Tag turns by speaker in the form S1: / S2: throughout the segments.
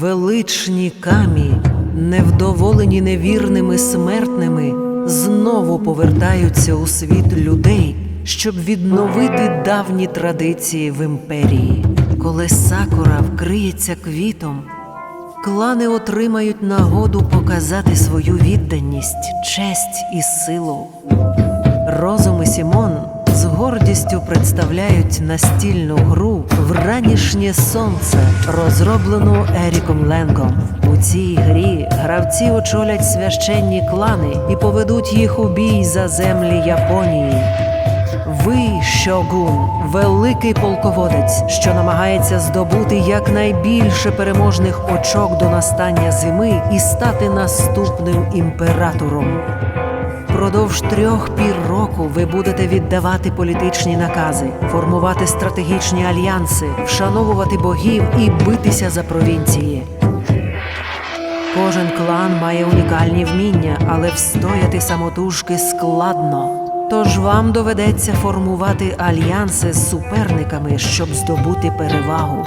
S1: Величні камі, невдоволені невірними смертними, знову повертаються у світ людей, щоб відновити давні традиції в імперії. Коли сакура вкриється квітом, клани отримають нагоду показати свою відданість, честь і силу. Гордістю представляють настільну гру Вранішнє сонце, розроблену Еріком Ленгом. У цій грі гравці очолять священні клани і поведуть їх у бій за землі Японії. Ви, Щогун, великий полководець, що намагається здобути якнайбільше переможних очок до настання зими і стати наступним імператором. Впродовж трьох пір року ви будете віддавати політичні накази, формувати стратегічні альянси, вшановувати богів і битися за провінції. Кожен клан має унікальні вміння, але встояти самотужки складно. Тож вам доведеться формувати альянси з суперниками, щоб здобути перевагу.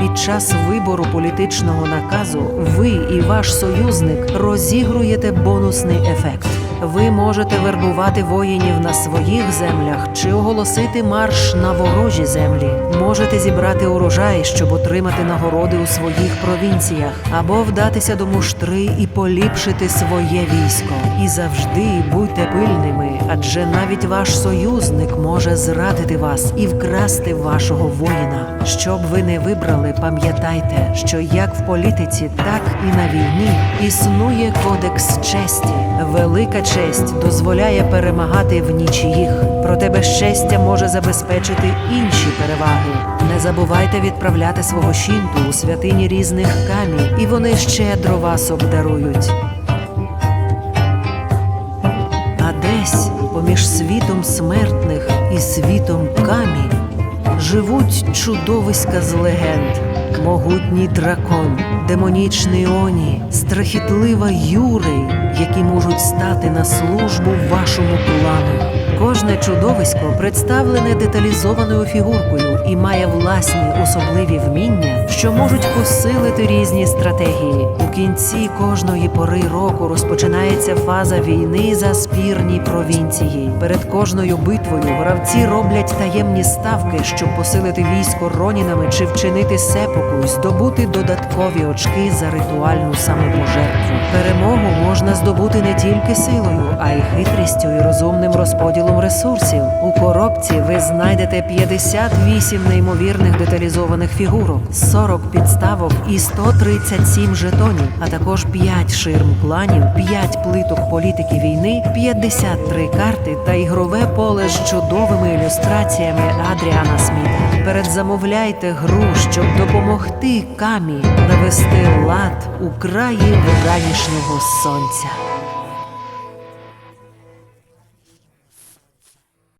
S1: Під час вибору політичного наказу ви і ваш союзник розігруєте бонусний ефект. Ви можете вербувати воїнів на своїх землях чи оголосити марш на ворожі землі. Можете зібрати урожай, щоб отримати нагороди у своїх провінціях, або вдатися до муштри і поліпшити своє військо. І завжди будьте пильними, адже навіть ваш союзник може зрадити вас і вкрасти вашого воїна. Щоб ви не вибрали, пам'ятайте, що як в політиці, так і на війні існує кодекс честі. Велика честь дозволяє перемагати в нічиїх. Проте безчестя може забезпечити інші переваги. Не забувайте відправляти свого щінту у святині різних камінь, і вони щедро вас обдарують. А десь поміж світом смертних і світом камі живуть чудовиська з легенд, могутній дракон, демонічний Оні, страхітлива Юрий, стати на службу вашому плану. Кожне чудовисько представлене деталізованою фігуркою і має власні особливі вміння, що можуть посилити різні стратегії. У кінці кожної пори року розпочинається фаза війни за спірні провінції. Перед кожною битвою гравці роблять таємні ставки, щоб посилити військо ронінами чи вчинити сепоку, здобути додаткові очки за ритуальну самопожертву. Перемогу можна здобути не тільки силою, а й хитрістю і розумним розподілом ресурсів. У коробці ви знайдете 58 неймовірних деталізованих фігурок, 40 підставок і 137 жетонів, а також 5 ширм планів, 5 плиток політики війни, 53 карти та ігрове поле з чудовими ілюстраціями Адріана Сміта. Передзамовляйте гру, щоб допомогти камі навести лад у краї вранішнього сонця.